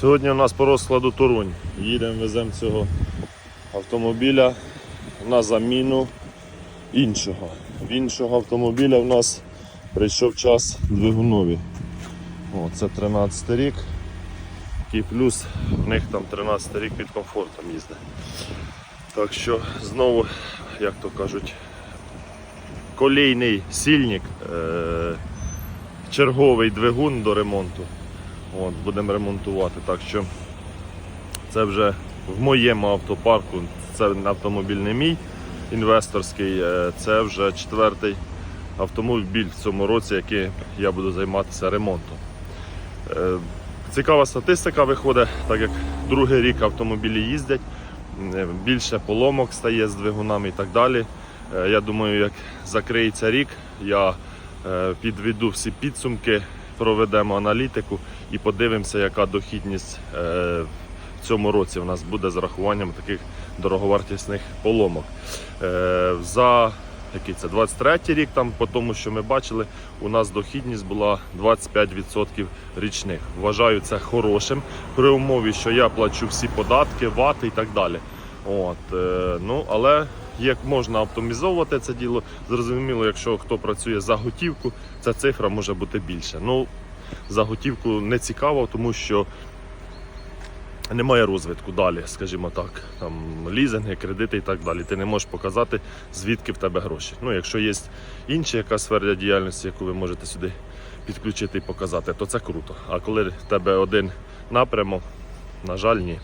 Сьогодні у нас по розкладу Турунь. Їдемо, веземо цього автомобіля на заміну іншого. В іншого автомобіля в нас прийшов час двигунові. О, це 13 рік. І плюс в них там 13 рік під комфортом їздить. Так що знову, як то кажуть, колійний сільник, е- черговий двигун до ремонту. От, будемо ремонтувати. Так що це вже в моєму автопарку. Це автомобіль не мій інвесторський, е, це вже четвертий автомобіль в цьому році, який я буду займатися ремонтом. Е, Цікава статистика виходить, так як другий рік автомобілі їздять, е, більше поломок стає з двигунами і так далі. Я думаю, як закриється рік, я підведу всі підсумки, проведемо аналітику і подивимося, яка дохідність е, в цьому році у нас буде з рахуванням таких дороговартісних поломок. Е, За який це 23 рік, там по тому, що ми бачили, у нас дохідність була 25% річних. Вважаю це хорошим при умові, що я плачу всі податки, вати і так далі. От, е, ну, але як можна оптимізовувати це діло, зрозуміло, якщо хто працює за готівку, ця цифра може бути більше. Ну, за готівку не цікаво, тому що немає розвитку далі, скажімо так. Там лізинги, кредити і так далі. Ти не можеш показати, звідки в тебе гроші. Ну, якщо є інша яка сфера діяльності, яку ви можете сюди підключити і показати, то це круто. А коли в тебе один напрямок, на жаль, ні.